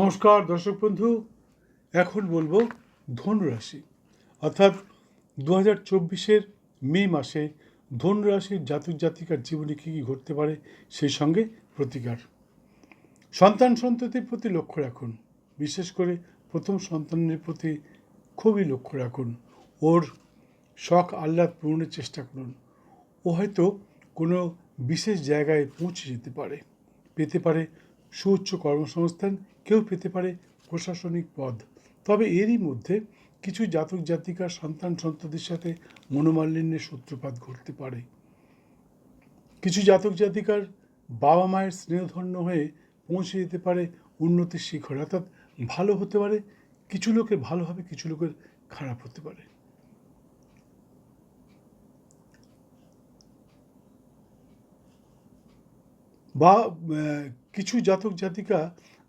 নমস্কার, দর্শক বন্ধু। এখন বলব ধনুরাশি। অর্থাৎ দু হাজার চব্বিশের মে মাসে ধনুরাশির জাতক জাতিকার জীবনে কী কী ঘটতে পারে সেই সঙ্গে প্রতিকার। সন্তান সন্ততির প্রতি লক্ষ্য রাখুন। বিশেষ করে প্রথম সন্তানের প্রতি খুবই লক্ষ্য রাখুন। ওর শখ, আহ্লাদ পূরণের চেষ্টা করুন। ও হয়তো কোনো বিশেষ জায়গায় পৌঁছে যেতে পারে। পেতে পারে সুউচ্চ কর্মসংস্থান কেউ পেতে পারে প্রশাসনিক পদ। তবে এরই মধ্যে কিছু জাতক জাতিকার সন্তান সন্ততির সাথে মনোমালিন্যের সূত্রপাত ঘটতে পারে। কিছু জাতক জাতিকার বাবা মায়ের স্নেহধন্য হয়ে পৌঁছে যেতে পারে উন্নতির শিখর, অর্থাৎ ভালো হতে পারে, কিছু লোকের ভালো হবে, কিছু লোকের খারাপ হতে পারে। বা কিছু জাতক জাতিকা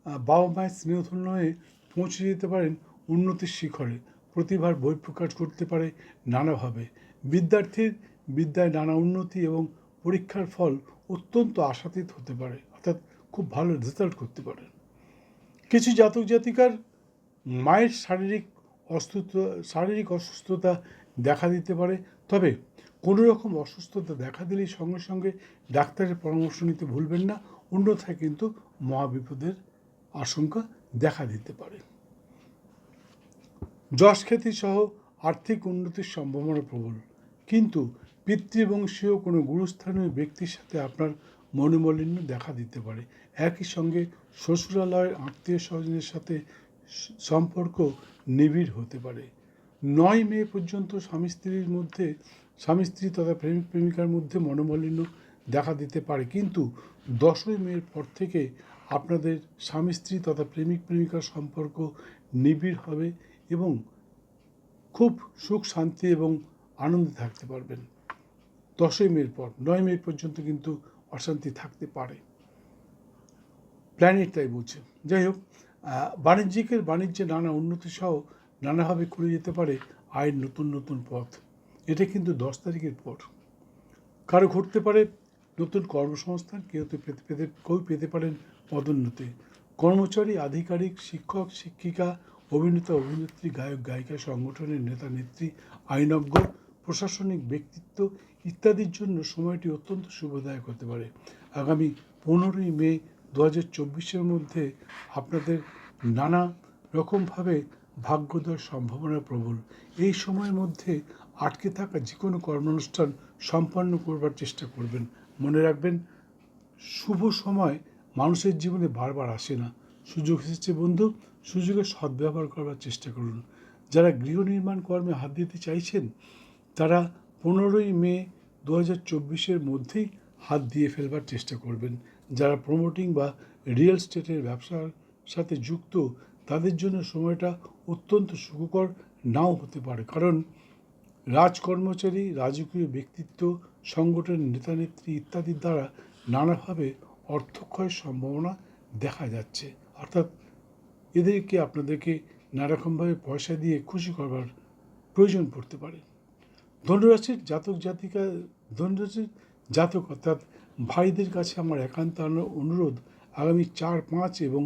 বাবা মায়ের স্নেহধন্য হয়ে পৌঁছে যেতে পারেন উন্নতির শিখরে। প্রতিভার বহিঃপ্রকাশ করতে পারে নানাভাবে। বিদ্যার্থীর বিদ্যায় নানা উন্নতি এবং পরীক্ষার ফল অত্যন্ত আশাতীত হতে পারে, অর্থাৎ খুব ভালো রেজাল্ট করতে পারে। কিছু জাতক জাতিকার মায়ের শারীরিক অসুস্থতা শারীরিক অসুস্থতা দেখা দিতে পারে, তবে কোনো রকম অসুস্থতা দেখা দিলেই সঙ্গে সঙ্গে ডাক্তারের পরামর্শ নিতে ভুলবেন না। অন্যথায় কিন্তু মহাবিপদের আশঙ্কা দেখা দিতে পারে। যশ খ্যাতি সহ আর্থিক উন্নতির সম্ভাবনা প্রবল, কিন্তু পিতৃবংশীয় কোনো গুরুস্থানীয় ব্যক্তির সাথে আপনার মনোমালিন্য দেখা দিতে পারে। একই সঙ্গে শ্বশুরালয়ের আত্মীয় স্বজনের সাথে সম্পর্ক নিবিড় হতে পারে। নয় মে পর্যন্ত স্বামী স্ত্রীর মধ্যে, স্বামী স্ত্রী তথা প্রেমিক প্রেমিকার মধ্যে মনোমালিন্য দেখা দিতে পারে, কিন্তু দশই মের পর থেকে আপনাদের স্বামী স্ত্রী তথা প্রেমিক প্রেমিকার সম্পর্ক নিবিড় হবে এবং খুব সুখ শান্তি এবং আনন্দে থাকতে পারবেন। দশই মের পর, নয় মে পর্যন্ত কিন্তু অশান্তি থাকতে পারে। প্ল্যানেট তাই বলছে। যাই হোক বাণিজ্যিকের বাণিজ্যে নানা উন্নতি সহ নানাভাবে খুলে যেতে পারে আয়ের নতুন নতুন পথ। এটা কিন্তু দশ তারিখের পর। কারও ঘটতে পারে নতুন কর্মসংস্থান, কেউ তো পেতে পেতে, কেউ পেতে পারেন পদোন্নতি। কর্মচারী, আধিকারিক, শিক্ষক, শিক্ষিকা, অভিনেতা, অভিনেত্রী, গায়ক, গায়িকা, সংগঠনের নেতা, নেত্রী, আইনজ্ঞ, প্রশাসনিক ব্যক্তিত্ব ইত্যাদির জন্য সময়টি অত্যন্ত শুভদায়ক হতে পারে। আগামী পনেরোই মে দু হাজার চব্বিশের মধ্যে আপনাদের নানা রকমভাবে ভাগ্যোদয়ের সম্ভাবনা প্রবল। এই সময়ের মধ্যে আটকে থাকা যে কোনো কর্মানুষ্ঠান সম্পন্ন করবার চেষ্টা করবেন। মনে রাখবেন, শুভ সময় মানুষের জীবনে বারবার আসে না। সুযোগ এসেছে বন্ধু, সুযোগের সদ্ব্যবহার করবার চেষ্টা করুন। যারা গৃহ নির্মাণ কর্মে হাত দিতে চাইছেন, তারা পনেরোই মে দু হাজার চব্বিশের মধ্যেই হাত দিয়ে ফেলবার চেষ্টা করবেন। যারা প্রমোটিং বা রিয়েল স্টেটের ব্যবসার সাথে যুক্ত, তাদের জন্য সময়টা অত্যন্ত সুখকর নাও হতে পারে। কারণ রাজকর্মচারী রাজকীয় ব্যক্তিত্ব, সংগঠনের নেতানেত্রী ইত্যাদির দ্বারা নানাভাবে অর্থক্ষয়ের সম্ভাবনা দেখা যাচ্ছে। অর্থাৎ এদেরকে আপনাদেরকে নানারকমভাবে পয়সা দিয়ে খুশি করবার প্রয়োজন পড়তে পারে। ধনুরাশির জাতক জাতিকা, ধনুরাশির জাতক অর্থাৎ ভাইদের কাছে আমার একান্ত অনুরোধ, আগামী চার, পাঁচ এবং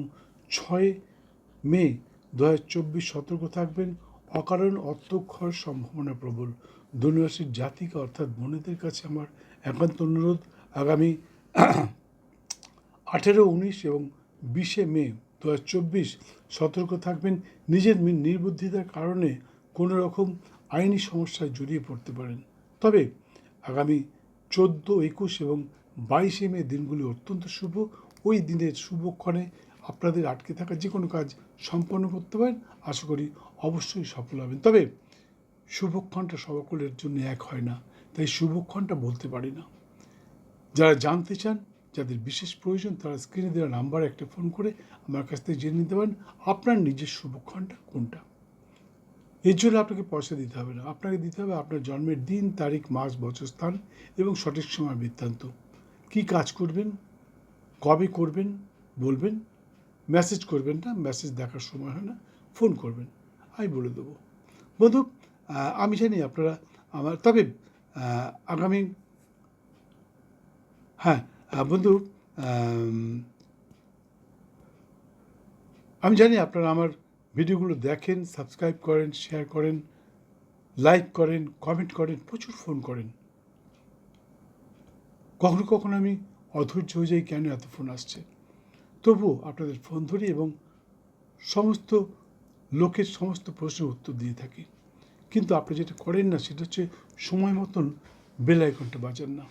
ছয় মে দু হাজার চব্বিশ সতর্ক থাকবেন। অকারণ অর্থক্ষয়ের সম্ভাবনা প্রবল। ধনুরাশির জাতিকা অর্থাৎ বোনেদের কাছে আমার একান্ত অনুরোধ, আগামী আঠেরো, উনিশ এবং বিশে মে দু হাজার চব্বিশ সতর্ক থাকবেন। নিজের নির্বুদ্ধিতার কারণে কোনো রকম আইনি সমস্যায় জড়িয়ে পড়তে পারেন। তবে আগামী চোদ্দ, একুশ এবং বাইশে মে দিনগুলি অত্যন্ত শুভ। ওই দিনের শুভক্ষণে আপনাদের আটকে থাকা যে কোনো কাজ সম্পন্ন করতে পারেন। আশা করি অবশ্যই সফল হবেন। তবে শুভক্ষণটা সকলের জন্য এক হয় না। তাই শুভক্ষণটা বলতে পারি না। যারা জানতে চান যাদের বিশেষ প্রয়োজন তারা স্ক্রিনে দেওয়া নাম্বারে একটা ফোন করে আমার কাছ থেকে জেনে নিতে পারেন আপনার নিজের শুভক্ষণটা কোনটা। এর জন্য আপনাকে পয়সা দিতে হবে না। আপনাকে দিতে হবে আপনার জন্মের দিন, তারিখ, মাস, বছর, স্থান এবং সঠিক সময় বৃত্তান্ত। কী কাজ করবেন? কবে করবেন? বলবেন। মেসেজ করবেন না মেসেজ দেখার সময় হয় না ফোন করবেন। আমি বলে দেবো। বন্ধু আমি জানি আপনারা আমার, তবে আগামী হ্যাঁ বন্ধু আমি জানি আপনারা আমার ভিডিওগুলো দেখেন, সাবস্ক্রাইব করেন শেয়ার করেন লাইক করেন কমেন্ট করেন, প্রচুর ফোন করেন। কখনো কখনো আমি অধৈর্য হয়ে যাই, কেন এত ফোন আসছে? তবুও আপনাদের ফোন ধরি এবং সমস্ত লোকের সমস্ত প্রশ্নের উত্তর দিয়ে থাকি। কিন্তু আপনি যেটা করেন না, সেটা হচ্ছে সময় মতন বেল আইকনটা বাজান না।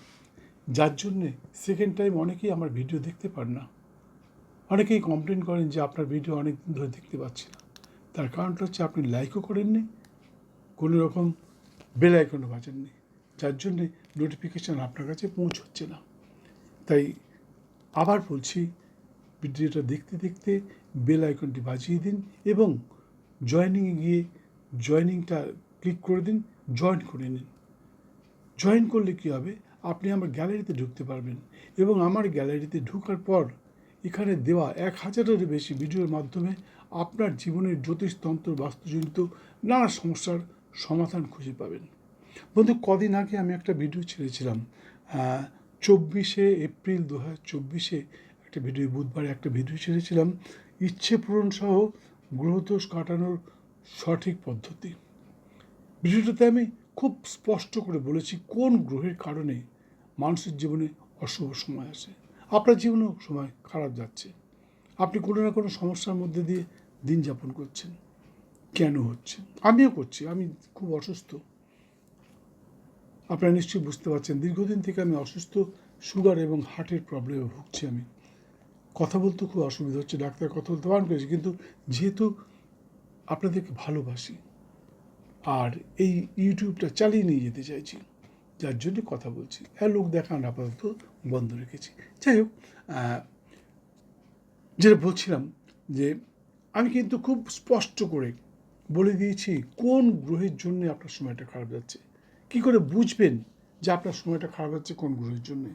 যার জন্যে সেকেন্ড টাইম অনেকেই আমার ভিডিও দেখতে পান না। অনেকেই কমপ্লেন করেন যে আপনার ভিডিও অনেক দিন ধরে দেখতে পাচ্ছি না। তার কারণটা হচ্ছে আপনি লাইকও করেননি কোনো রকম বেল আইকনও বাজাননি, যার জন্যে নোটিফিকেশান আপনার কাছে পৌঁছচ্ছে না। তাই আবার বলছি ভিডিওটা দেখতে দেখতে বেল আইকনটি বাজিয়ে দিন এবং জয়নিংয়ে গিয়ে জয়নিংটা ক্লিক করে দিন জয়েন করে নিন। জয়েন করলে কী হবে? আপনি আমার গ্যালারিতে ঢুকতে পারবেন এবং আমার গ্যালারিতে ঢোকার পর এখানে দেওয়া এক হাজারেরও বেশি ভিডিওর মাধ্যমে আপনার জীবনের জ্যোতিষতন্ত্র বাস্তুজনিত নানা সমস্যার সমাধান খুঁজে পাবেন। বন্ধু, কদিন আগে আমি একটা ভিডিও ছেড়েছিলাম। চব্বিশে এপ্রিল দু হাজার চব্বিশে একটা ভিডিও, বুধবারে একটা ভিডিও ছেড়েছিলাম। ইচ্ছে পূরণ সহ গ্রহদোষ কাটানোর সঠিক পদ্ধতি। ভিডিওটাতে আমি খুব স্পষ্ট করে বলেছি কোন গ্রহের কারণে মানুষের জীবনে অশুভ সময় আসে। আপনার জীবনেও সময় খারাপ যাচ্ছে। আপনি কোনো না কোনো সমস্যার মধ্যে দিয়ে দিন যাপন করছেন। কেন হচ্ছে? আমিও করছি, আমি খুব অসুস্থ। আপনারা নিশ্চয়ই বুঝতে পারছেন, দীর্ঘদিন থেকে আমি অসুস্থ, সুগার এবং হার্টের প্রবলেমে ভুগছি আমি। কথা বলতে খুব অসুবিধা হচ্ছে ডাক্তার কথা বলতে বারণ করেছি, কিন্তু যেহেতু আপনাদেরকে ভালোবাসি, আর এই ইউটিউবটা চালিয়ে নিয়ে যেতে চাইছি যার জন্য কথা বলছি। হ্যাঁ লোক দেখান আপাতত বন্ধ রেখেছি। যাই হোক যেটা বলছিলাম যে আমি কিন্তু খুব স্পষ্ট করে বলে দিয়েছি কোন গ্রহের জন্য আপনার সময়টা খারাপ যাচ্ছে। কি করে বুঝবেন যে আপনার সময়টা খারাপ যাচ্ছে কোন গ্রহের জন্যে?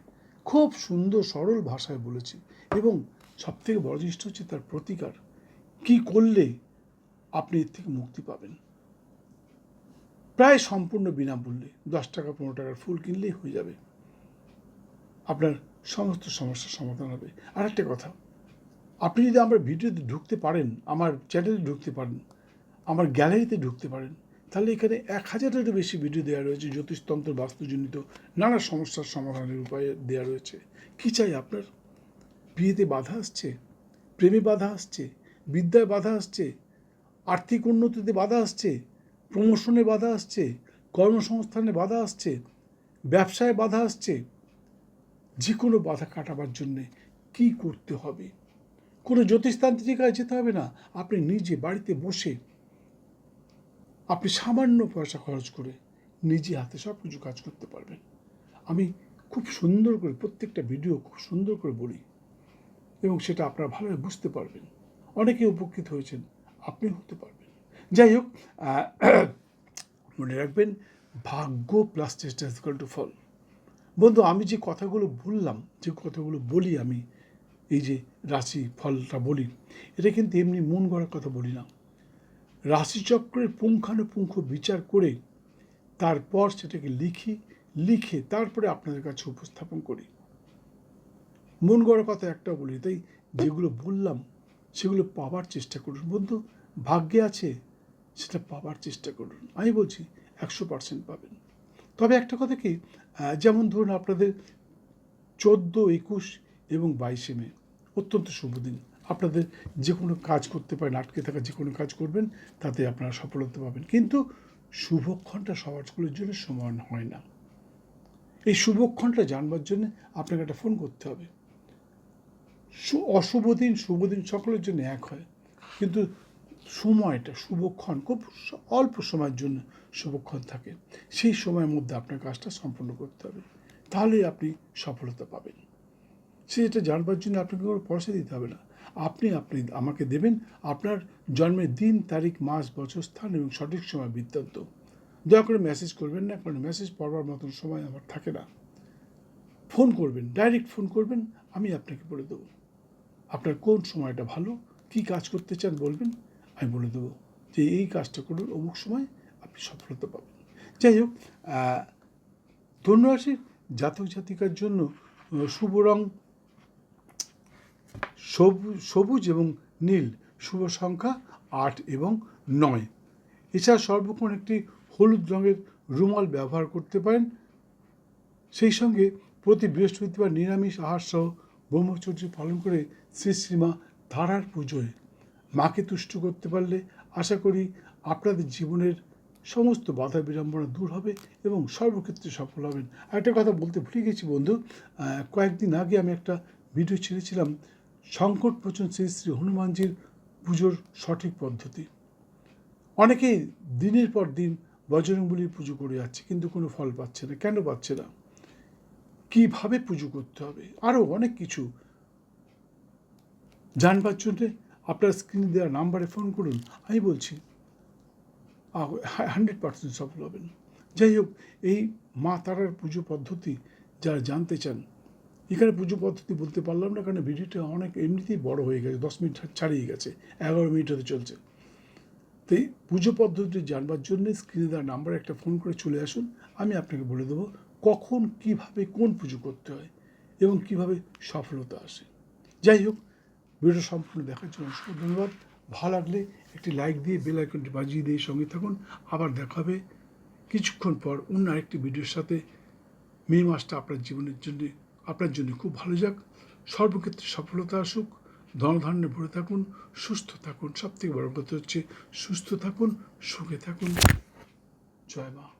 খুব সুন্দর, সরল ভাষায় বলেছি এবং সবথেকে বড় জিনিসটা হচ্ছে তার প্রতিকার। কি করলে আপনি এর থেকে মুক্তি পাবেন? প্রায় সম্পূর্ণ বিনামূল্যে দশ টাকা, পনেরো টাকার ফুল কিনলেই হয়ে যাবে। আপনার সমস্ত সমস্যার সমাধান হবে। আর একটা কথা, আপনি যদি আমার ভিডিওতে ঢুকতে পারেন, আমার চ্যানেলে ঢুকতে পারেন, আমার গ্যালারিতে ঢুকতে পারেন, তাহলে এখানে এক হাজারেরও বেশি ভিডিও দেওয়া রয়েছে, জ্যোতিষতন্ত্র বাস্তুজনিত নানা সমস্যার সমাধানের উপায় দেওয়া রয়েছে। কী চাই আপনার? বিয়েতে বাধা আসছে? প্রেমে বাধা আসছে? বিদ্যায় বাধা আসছে? আর্থিক উন্নতিতে বাধা আসছে? প্রমোশনে বাধা আসছে, কর্মসংস্থানে বাধা আসছে, ব্যবসায় বাধা আসছে যে কোনো বাধা কাটাবার জন্যে কী করতে হবে? কোনো জ্যোতিষতান্ত্রিকায় যেতে হবে না? আপনি নিজে বাড়িতে বসে আপনি সামান্য পয়সা খরচ করে নিজে হাতে সব কিছু কাজ করতে পারবেন। আমি খুব সুন্দর করে প্রত্যেকটা ভিডিও খুব সুন্দর করে বলি এবং সেটা আপনারা ভালোভাবে বুঝতে পারবেন। অনেকে উপকৃত হয়েছেন আপনি হতে পারবেন। যাই হোক মনে রাখবেন, ভাগ্য প্লাস চেষ্টা ইকুয়াল টু ফল বন্ধু, আমি যে কথাগুলো বললাম, যে কথাগুলো বলি আমি, এই যে রাশি ফলটা বলি, এটা কিন্তু এমনি মন গড়ার কথা বলি না। রাশিচক্রের পুঙ্খানুপুঙ্খ বিচার করে তারপর সেটাকে লিখি, লিখে তারপরে আপনাদের কাছে উপস্থাপন করি। মন গড়ার কথা একটা বলি, তাই যেগুলো বললাম, সেগুলো পাবার চেষ্টা করুন। বন্ধু, ভাগ্যে আছে সেটা পাবার চেষ্টা করুন। আমি বলছি একশো পার্সেন্ট পাবেন। তবে একটা কথা কি যেমন ধরুন আপনাদের চোদ্দ, একুশ এবং বাইশে মে অত্যন্ত শুভ দিন। আপনাদের যে কোনো কাজ করতে পারেন, আটকে থাকা যে কোনো কাজ করবেন, তাতে আপনারা সফলতা পাবেন। কিন্তু শুভক্ষণটা সমাজগুলোর জন্য সমান হয় না। এই শুভক্ষণটা জানবার জন্য আপনাকে একটা ফোন করতে হবে। অশুভ দিন, শুভ দিন সকলের জন্য এক হয়। কিন্তু সময়টা, শুভক্ষণ, খুব অল্প সময়ের জন্য শুভক্ষণ থাকে। সেই সময়ের মধ্যে আপনার কাজটা সম্পূর্ণ করতে হবে। তাহলেই আপনি সফলতা পাবেন। সেটা জানবার জন্য আপনাকে কোনো পয়সা দিতে হবে না। আপনি আপনি আমাকে দেবেন আপনার জন্মের দিন, তারিখ, মাস, বছর, স্থান এবং সঠিক সময় বৃত্তান্ত। দয়া করে মেসেজ করবেন না, কারণ মেসেজ পড়বার মতন সময় আমার থাকে না। ফোন করবেন ডাইরেক্ট ফোন করবেন, আমি আপনাকে বলে দেবো। আপনার কোন সময়টা ভালো, কী কাজ করতে চান বলবেন আমি বলে দেবো যে এই কাজটা করুন, অমুক সময় আপনি সফলতা পাবেন। যাই হোক ধনুরাশির জাতক জাতিকার জন্য শুভ রং সবুজ সবুজ এবং নীল, শুভ সংখ্যা আট এবং নয়। এছাড়া সর্বক্ষণ একটি হলুদ রঙের রুমাল ব্যবহার করতে পারেন। সেই সঙ্গে প্রতি বৃহস্পতিবার নিরামিষ আহার সহ ব্রহ্মচর্য পালন করে শ্রী শ্রীমা ধারার পুজোয় মাকে তুষ্ট করতে পারলে আশা করি আপনাদের জীবনের সমস্ত বাধা বিড়ম্বনা দূর হবে এবং সর্বক্ষেত্রে সফল হবেন। একটা কথা বলতে ভুলে গেছি বন্ধু কয়েকদিন আগে আমি একটা ভিডিও ছেড়েছিলাম, সংকট প্রচন শ্রী শ্রী হনুমানজির পুজোর সঠিক পদ্ধতি। অনেকেই দিনের পর দিন বজরংবলির পুজো করে যাচ্ছে, কিন্তু কোনো ফল পাচ্ছে না। কেন পাচ্ছে না? কীভাবে পুজো করতে হবে? আরও অনেক কিছু জানবার জন্যে আপনার স্ক্রিনে দেওয়া নাম্বারে ফোন করুন, আমি বলছি হান্ড্রেড পার্সেন্ট সফল হবেন। যাই হোক, এই মা তারার পুজো পদ্ধতি যারা জানতে চান, এখানে পুজো পদ্ধতি বলতে পারলাম না, কারণ ভিডিওটা অনেক এমনিতেই বড় হয়ে গেছে, দশ মিনিট ছাড়িয়ে গেছে, এগারো মিনিট হতে চলছে। তো পুজো পদ্ধতি জানবার জন্য স্ক্রিনে দেওয়া নাম্বারে একটা ফোন করে চলে আসুন, আমি আপনাকে বলে দেবো কখন, কীভাবে, কোন পুজো করতে হয় এবং কীভাবে সফলতা আসে। যাই হোক ভিডিও সম্পূর্ণ দেখার জন্য অসংখ্য ধন্যবাদ। ভালো লাগলে একটি লাইক দিয়ে বেল আইকনটি বাজিয়ে দিয়ে সঙ্গে থাকুন। আবার দেখা হবে কিছুক্ষণ পর অন্য আরেকটি ভিডিওর সাথে। মে মাসটা আপনার জীবনের জন্য, আপনার জন্য খুব ভালো যাক। সর্বক্ষেত্রে সফলতা আসুক। ধনধান্যে ভরে থাকুন, সুস্থ থাকুন। সব থেকে বড় কথা হচ্ছে, সুস্থ থাকুন, সুখে থাকুন। জয় মা।